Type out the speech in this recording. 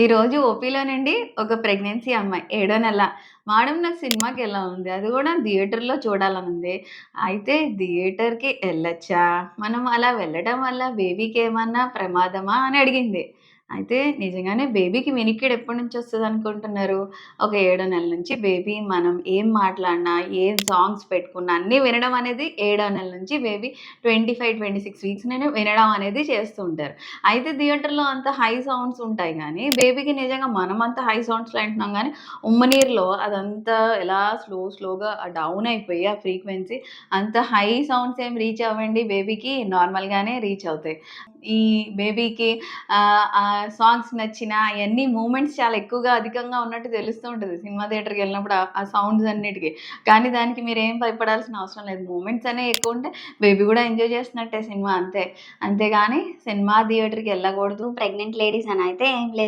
ఈరోజు ఓపీలో నుండి ఒక ప్రెగ్నెన్సీ అమ్మాయి ఏడో నెల. మేడం నాకు సినిమాకి ఉంది? అది కూడా థియేటర్లో చూడాలనుంది అయితే థియేటర్కి వెళ్ళొచ్చా? మనం అలా వెళ్ళడం వల్ల బేబీకి ఏమన్నా ప్రమాదమా? అని అడిగింది. అయితే నిజంగానే బేబీకి వినికిడి ఎప్పటి నుంచి వస్తుంది అనుకుంటున్నారు? ఒక ఏడో నెల నుంచి బేబీ మనం ఏం మాట్లాడినా ఏం సాంగ్స్ పెట్టుకున్నా అన్నీ వినడం అనేది ఏడో నెల నుంచి baby twenty five twenty six weeks నేను వినడం అనేది చేస్తూ ఉంటారు. అయితే థియేటర్లో అంత హై సౌండ్స్ ఉంటాయి కానీ బేబీకి నిజంగా మనం అంత హై సౌండ్స్లో వింటున్నాం కానీ ఉమ్మనీరులో అదంతా ఎలా స్లో స్లోగా డౌన్ అయిపోయి ఆ ఫ్రీక్వెన్సీ అంత హై సౌండ్స్ ఏం రీచ్ అవ్వండి బేబీకి? నార్మల్గానే రీచ్ అవుతాయి. ఈ బేబీకి సాంగ్స్ నచ్చిన అవన్నీ మూమెంట్స్ చాలా ఎక్కువగా అధికంగా ఉన్నట్టు తెలుస్తూ ఉంటుంది. సినిమా థియేటర్కి వెళ్ళినప్పుడు ఆ- సౌండ్స్ అన్నిటికీ. కానీ దానికి మీరు ఏం భయపడాల్సిన అవసరం లేదు. మూమెంట్స్ అనేవి ఎక్కువ ఉంటే బేబీ కూడా ఎంజాయ్ చేస్తున్నట్టే సినిమా అంతే. అంతేగాని సినిమా థియేటర్కి వెళ్ళకూడదు. ప్రెగ్నెంట్ లేడీస్ అని అయితే ఏం లేదు.